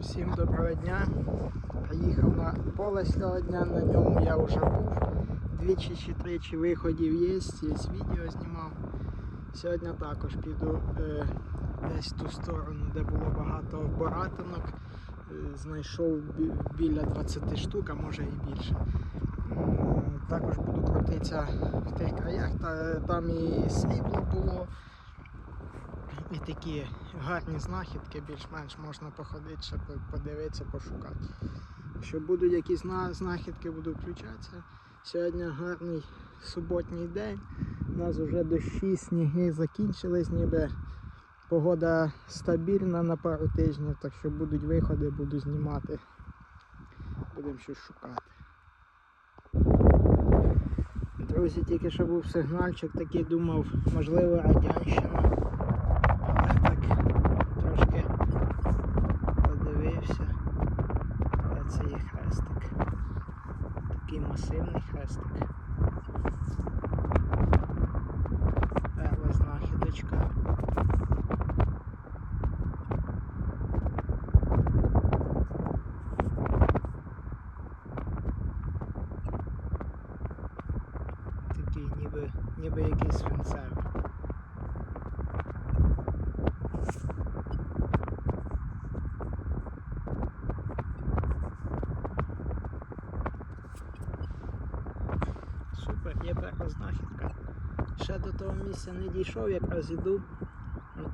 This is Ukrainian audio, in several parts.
Всім доброго дня. Приїхав на поле сьогодні, на ньому я вже був. Двічі чи тричі виходів є, є відео знімав. Сьогодні також піду е, десь в ту сторону, де було багато боратинок. Е, знайшов бі- біля 20 штук, а може і більше. Також буду крутитися в тих краях, та, там і срібло було. І такі гарні знахідки, більш-менш можна походити, ще подивитися, пошукати. Якщо будуть якісь знахідки, буду включатися. Сьогодні гарний суботній день. У нас вже дощі, сніги закінчились, ніби погода стабільна на пару тижнів, так що будуть виходи, буду знімати. Будемо щось шукати. Друзі, тільки що був сигнальчик, такий думав, можливо, радянщина. podcast. Супер, є перша знахідка. Ще до того місця не дійшов, якраз іду.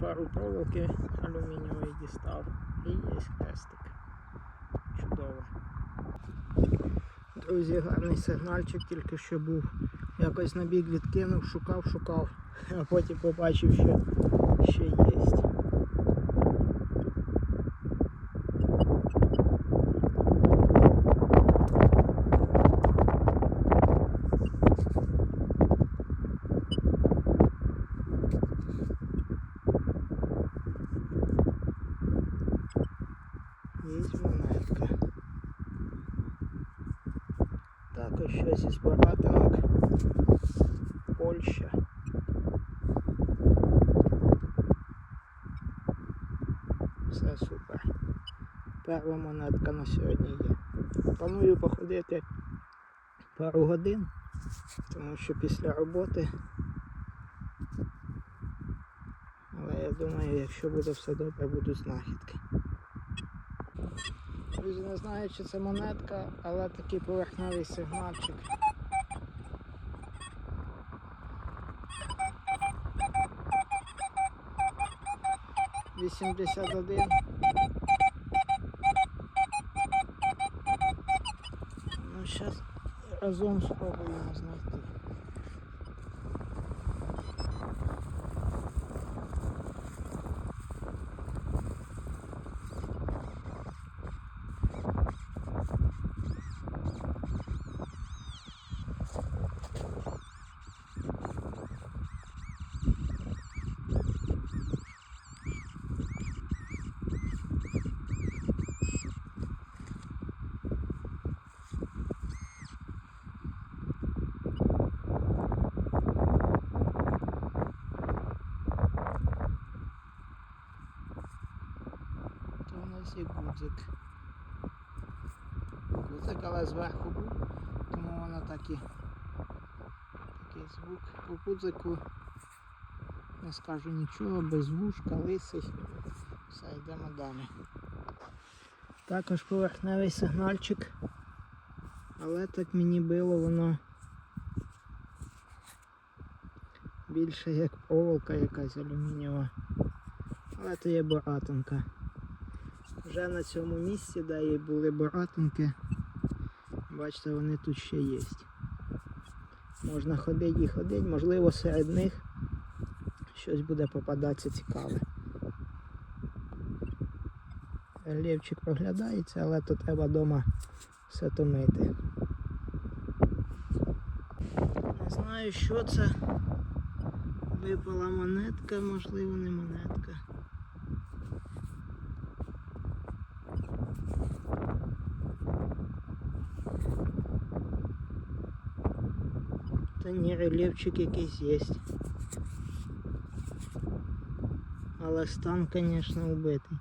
Пару проволоки алюмінієвої дістав. І є хрестик. Чудово. Друзі, гарний сигнальчик тільки що був. Якось на бік відкинув, шукав, шукав, а потім побачив, що ще є. Є монетка. Також щось із багатинок. Польща. Все супер. Перша монетка на сьогодні є. Планую походити пару годин, тому що після роботи. Але я думаю, якщо буде все добре, будуть знахідки. Друзі, не знаю, чи це монетка, але такий поверхневий сигнальчик. Вісімдесят один. Ну, зараз разом спробуємо знайти. То у нас є гудзик. Гудзик, але зверху був, тому воно так і такий звук. По гудзику не скажу нічого, без вушка, лисий. Все, йдемо далі. Також поверхневий сигнальчик. Але так мені било воно більше як проволока якась алюмінієва. Але то є боратинка. Вже на цьому місці, де і були боратинки, бачите, вони тут ще є. Можна ходити і ходити, можливо, серед них щось буде попадатися цікаве. Рельєфчик проглядається, але то треба вдома все то мити. Не знаю, що це. Випала монетка, можливо, не монетка. Та не рельєвчик якийсь є. Але стан, звісно, убитий.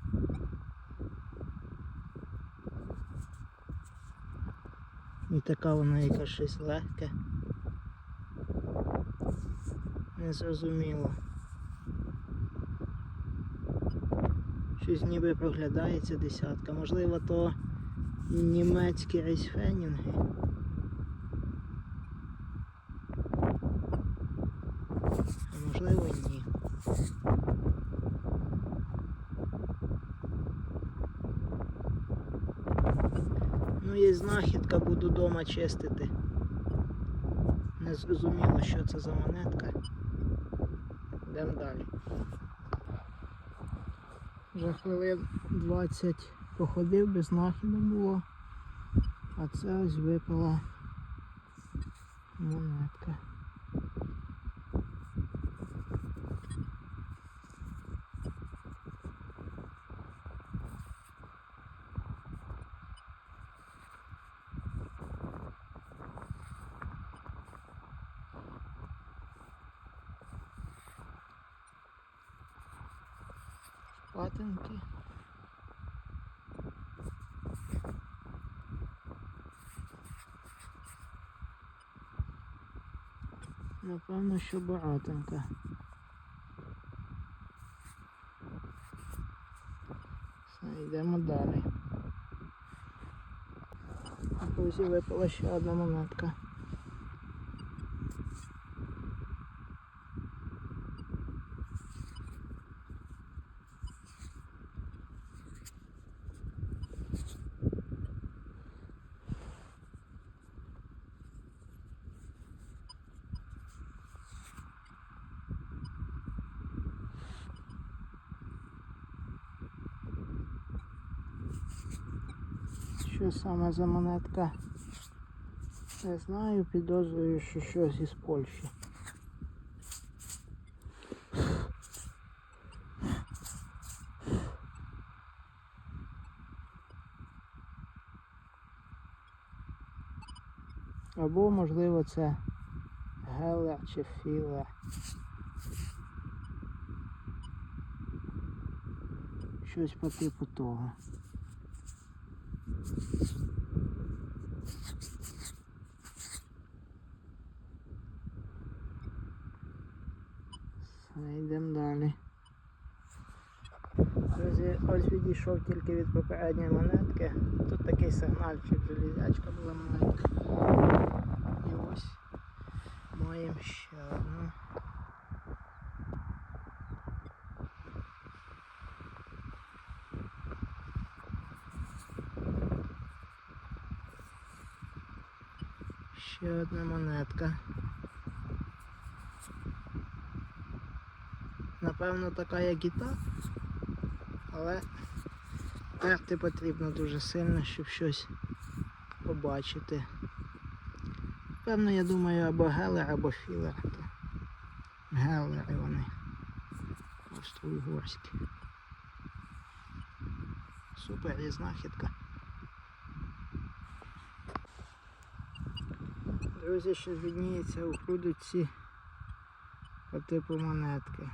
І така вона яка щось легка. Незрозуміло. Щось ніби проглядається десятка. Можливо, то німецькі рейсфенінги. Знахідка, буду вдома чистити. Не зрозуміло, що це за монетка. Йдемо далі. Вже хвилин 20 походив, без нахіду було. А це ось випала монетка. Патинки. Напевно, що багатенька. Все, йдемо далі. Друзі, випала ще одна монетка. Що саме за монетка? Не знаю, підозрюю, що щось із Польщі. Або, можливо, це геле чи філе. Щось по типу того. Йдемо далі. Друзі, ось відійшов тільки від попередньої монетки. Тут такий сигнальчик, железячка була маленька. І ось маємо ще одну. Ще одна монетка. Напевно, така як і та, але терти потрібно дуже сильно, щоб щось побачити. Певно, я думаю, або гелер, або філер. Гелери вони. Австро-Угорські. Супер є знахідка. Друзі, що відніється у грудиці по типу монетки.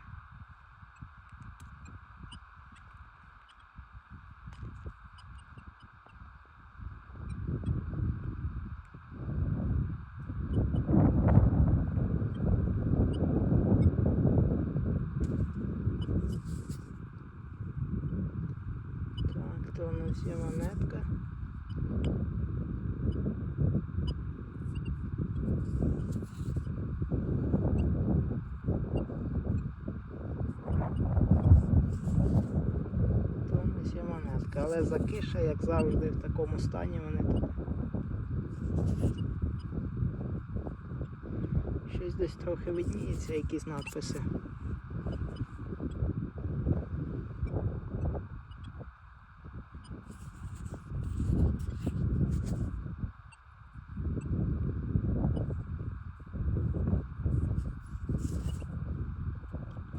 Так, то у нас є монетка. То у нас є монетка, але закиша, як завжди, в такому стані вони тут. Щось десь трохи видніється, якісь надписи.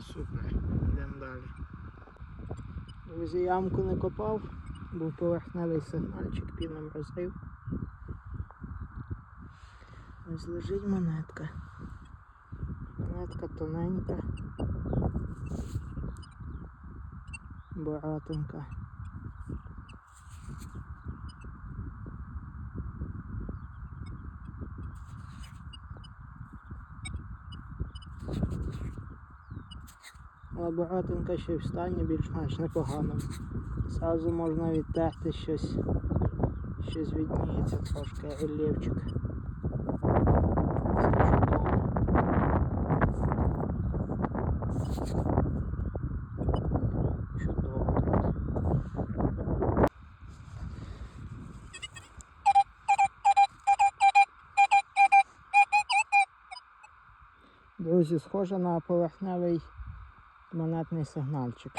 Супер, йдемо далі. Друзі, ямку не копав, був поверхневий сигнальчик, під нам розрив. Ось лежить монетка. Монетка тоненька. Багатенька. Лаборатинка ще в стані більш-менш непогано. Зразу можна відтерти щось, щось відніється трошки друзі. Друзі, схоже на поверхневий монетний сигнальчик.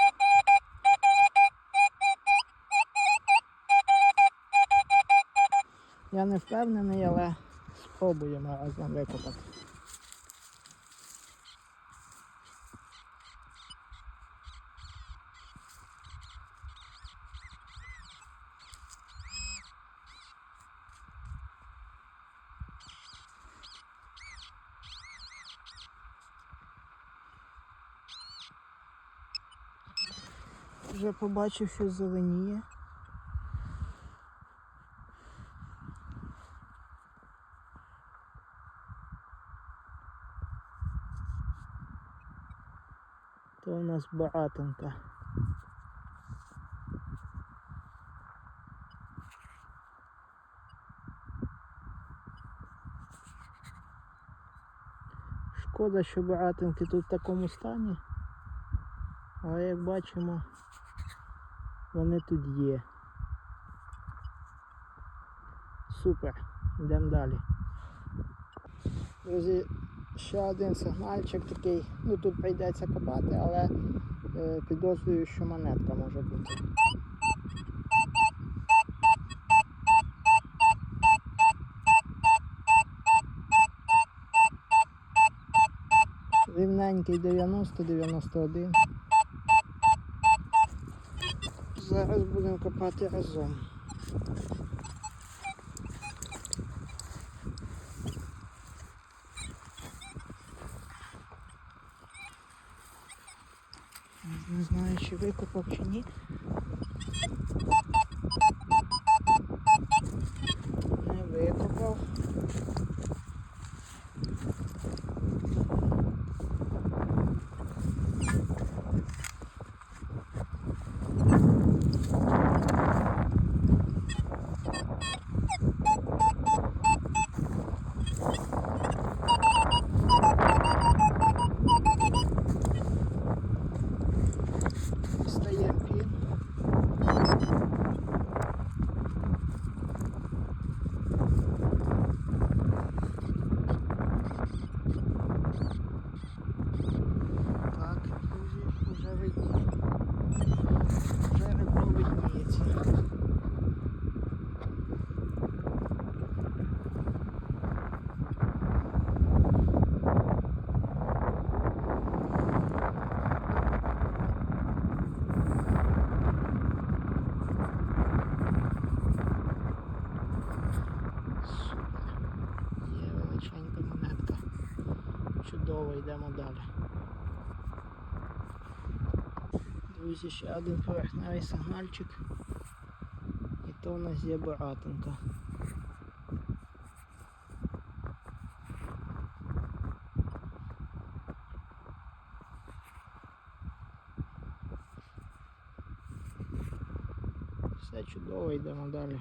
Я не впевнений, але спробуємо разом викопати. Вже побачив, що зеленіє. То у нас багатенька. Шкода, що багатенькі тут в такому стані. Але як бачимо, вони тут є. Супер. Йдемо далі. Друзі, ще один сигнальчик такий. Ну тут прийдеться копати, але е, підозрюю, що монетка може бути. Рівненький 90-91. Зараз будемо копати разом. Не знаю, чи викопав, чи ні. Друзі, ще один поверхневий сигнальчик. І то у нас є баратинка. Все чудово, йдемо далі.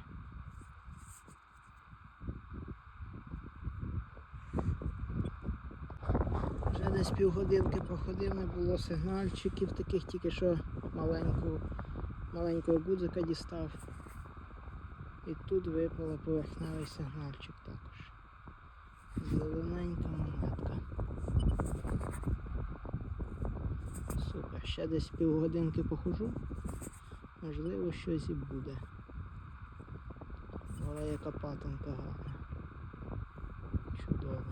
Півгодинки походив, не було сигнальчиків таких, тільки що маленьку, маленького гудзика дістав. І тут випала поверхневий сигнальчик також. Зелененька монетка. Супер, ще десь півгодинки похожу. Можливо, щось і буде. Але яка патинка гарна. Чудово.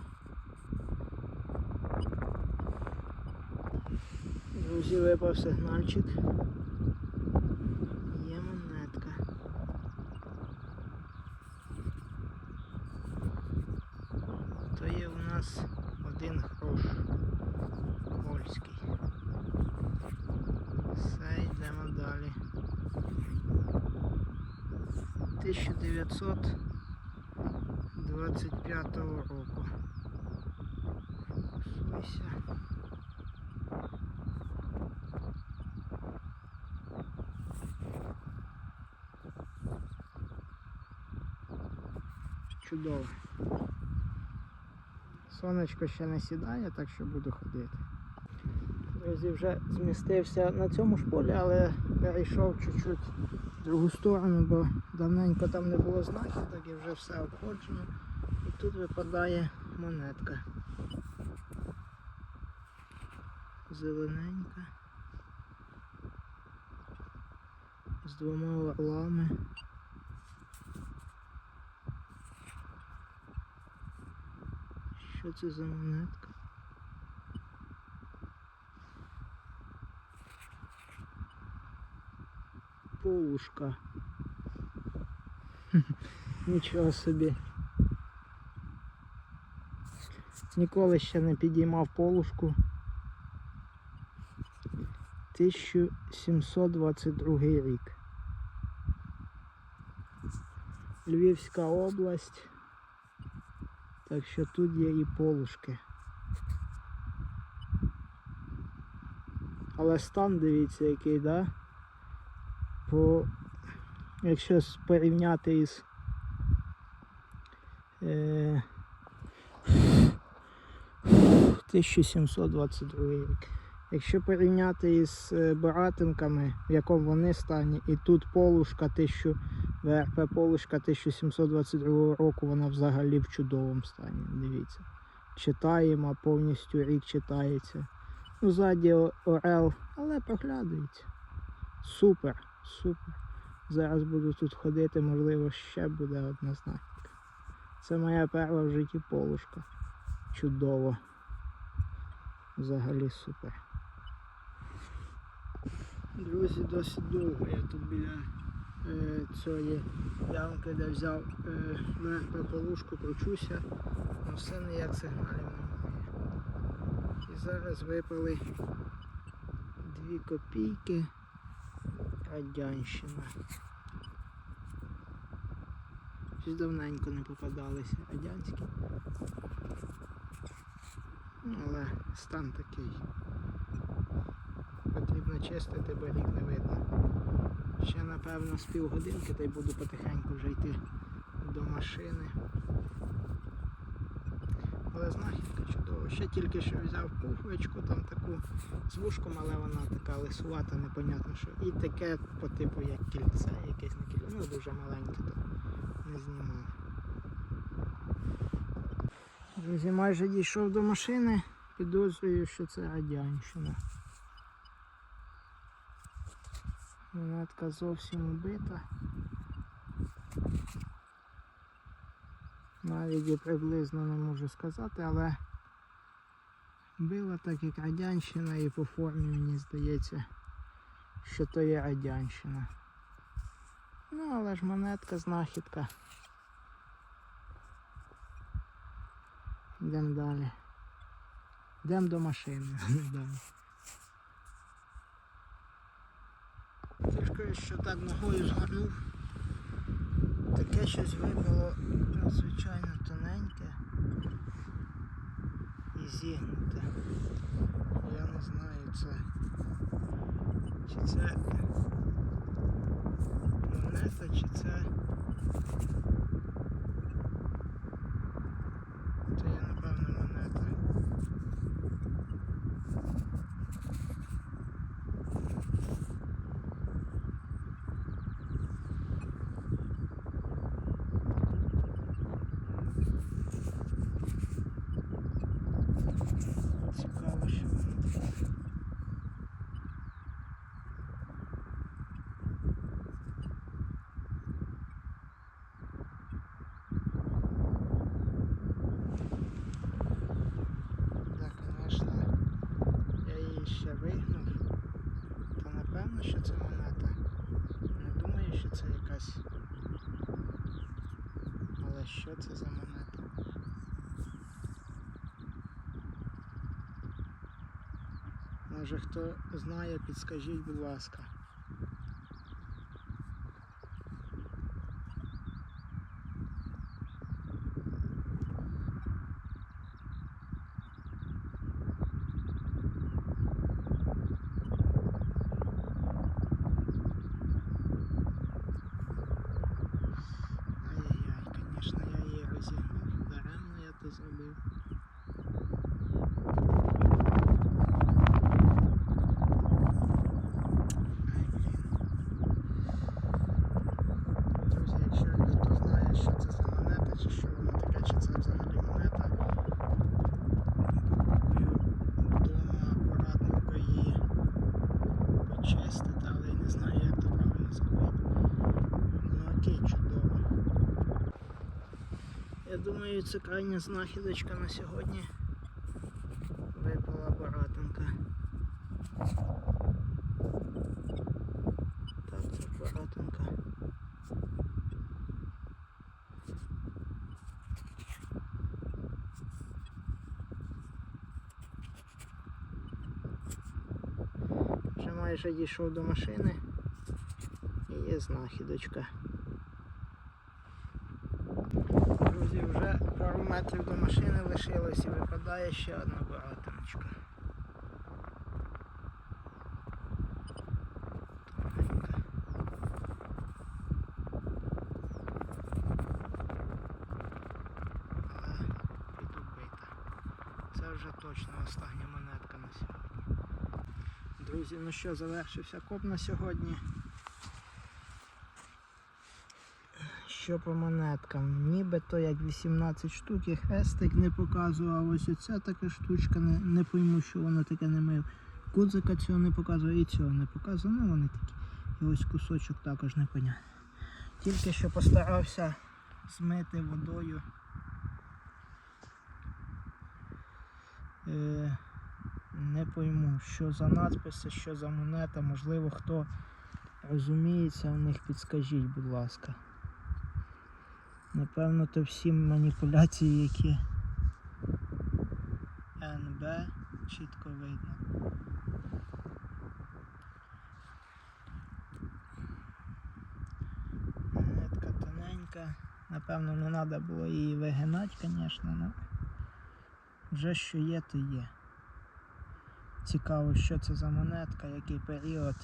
Друзі, випав сигнальчик. Є монетка. То є у нас один грош польський. Все, йдемо далі. 1925 року. Фокусуйся. Чудово. Сонечко ще не сідає, так що буду ходити. Друзі, вже змістився на цьому ж полі, але перейшов чуть-чуть в другу сторону, бо давненько там не було знахідок і вже все обходжено. І тут випадає монетка. Зелененька. З двома орлами. Що це за монетка? Полушка. Нічого собі. Ніколи ще не підіймав полушку. 1722 рік. Львівська область. Так що тут є і полушки. Але стан дивіться який, да? По якщо порівняти із е, 1722 рік. Якщо порівняти із е, Баратинками, в якому вони стані, і тут полушка 1000 ВРП Полушка 1722 року, вона взагалі в чудовому стані. Дивіться. Читаємо, повністю рік читається. Ну, ззаді Орел, але проглядується. Супер, супер. Зараз буду тут ходити, можливо, ще буде одна знахідка. Це моя перша в житті полушка. Чудово. Взагалі супер. Друзі, досить довго я тут біля цієї ямки, де взяв е, ВРП полушку, кручуся, але все ніяк сигналів немає. І зараз випали дві копійки радянщина. Щось давненько не попадалися радянські. Ну, але стан такий. Потрібно чистити, бо рік не видно. Ще напевно з півгодинки та й буду потихеньку вже йти до машини. Але знахідка чудова. Ще тільки що взяв пуфочку, там таку з вушком, але вона така лисувата, непонятно що. І таке по типу як кільце, якесь не кільце. Ну дуже маленьке, то не знімав. Друзі, майже дійшов до машини. Підозрюю, що це радянщина. Монетка зовсім убита. Навіть і приблизно не можу сказати, але била так як радянщина і по формі мені здається, що то є радянщина. Ну, але ж монетка, знахідка. Йдемо далі. Йдемо до машини. далі. Тяжко, що так ногою згорнув. Таке щось випало надзвичайно тоненьке і зігнуте. Я не знаю це. Чи це монета, чи. Це Oh, shit. Може хто знає, підскажіть, будь ласка. Ай-яй-яй, звісно, я її розумію. Друзі, якщо хто знає, що це за монета, чи що воно таке, чи це взагалі монета, попробую вдома акуратненько її почистити, але я не знаю, як це правильно зробити. Ну окей, чудово. Я це крайня знахідочка на сьогодні. Випала баратинка. Так, це баратинка. Вже майже дійшов до машини і є знахідочка. Друзі, вже пару метрів до машини лишилось і випадає ще одна. Але підубита. Це вже точно остання монетка на сьогодні. Друзі, ну що, завершився коп на сьогодні. Що по монеткам? Нібито як 18 штук, і хрестик не показував. Ось оця така штучка, не, не пойму, що воно таке не мив. Кудзика цього не показує і цього не показує. Ну вони такі. І ось кусочок також непонятний. Тільки що постарався змити водою. Е, не пойму, що за надписи, що за монета, можливо, хто розуміється в них, підскажіть, будь ласка. Напевно, то всі маніпуляції, які НБ чітко видно. Монетка тоненька. Напевно, не треба було її вигинати, звісно, але вже що є, то є. Цікаво, що це за монетка, який період,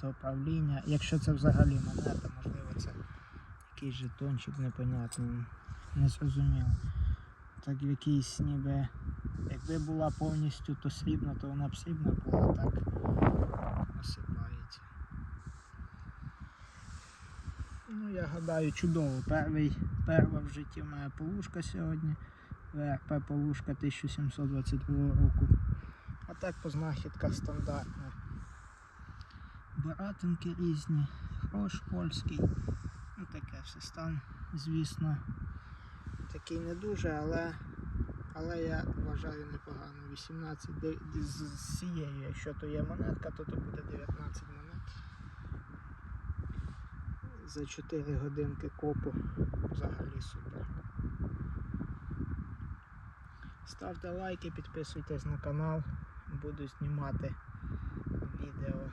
то правління. Якщо це взагалі монета, якийсь жетончик непонятний, не зрозуміло. Так якийсь ніби, якби була повністю то срібна, то вона б срібна була, так осипається. Ну, я гадаю, чудово. Перший, перша в житті моя полушка сьогодні. ВРП полушка 1722 року. А так по знахідках стандартна. Баратинки різні, грош польський. Ну таке все стан, звісно, такий не дуже, але, але я вважаю непогано. 18 з цією, якщо то є монетка, то то буде 19 монет. За 4 годинки копу взагалі супер. Ставте лайки, підписуйтесь на канал. Буду знімати відео